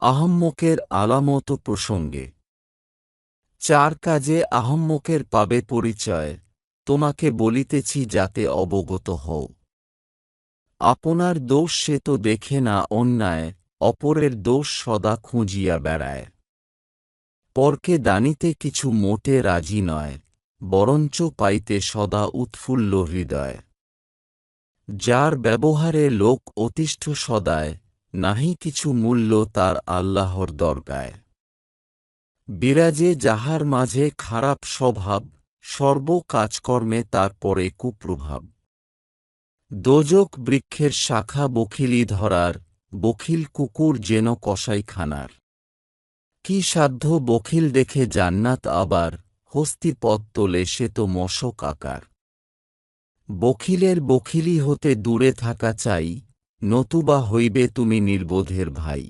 আহম্মকের আলামত প্রসঙ্গে। চার কাজে আহম্মকের পাবে পরিচয়, তোমাকে বলিতেছি যাতে অবগত হও। আপনার দোষ সে তো দেখে না অন্যায়, অপরের দোষ সদা খুঁজিয়া বেড়ায়। পরকে দানিতে কিছু মোটে রাজি নয়, বরঞ্চ পাইতে সদা উৎফুল্ল হৃদয়। যার ব্যবহারে লোক অতিষ্ঠ সদায় নাহি কিছু মূল্য তার আল্লাহর দরগায়। বিরাজে যাহার মাঝে খারাপ স্বভাব, সর্ব কাজকর্মে তার পরে কুপ্রভাব। দোজক বৃক্ষের শাখা বখিলি ধরার, বখিল কুকুর যেন কসাইখানার কি সাধ্য বখিল দেখে জান্নাত আবার, হস্তি পদ তোলে সে তো মশক আকার। বখিলের বখিলি হতে দূরে থাকা চাই নতুবা হইবে তুমি নির্বোধের ভাই।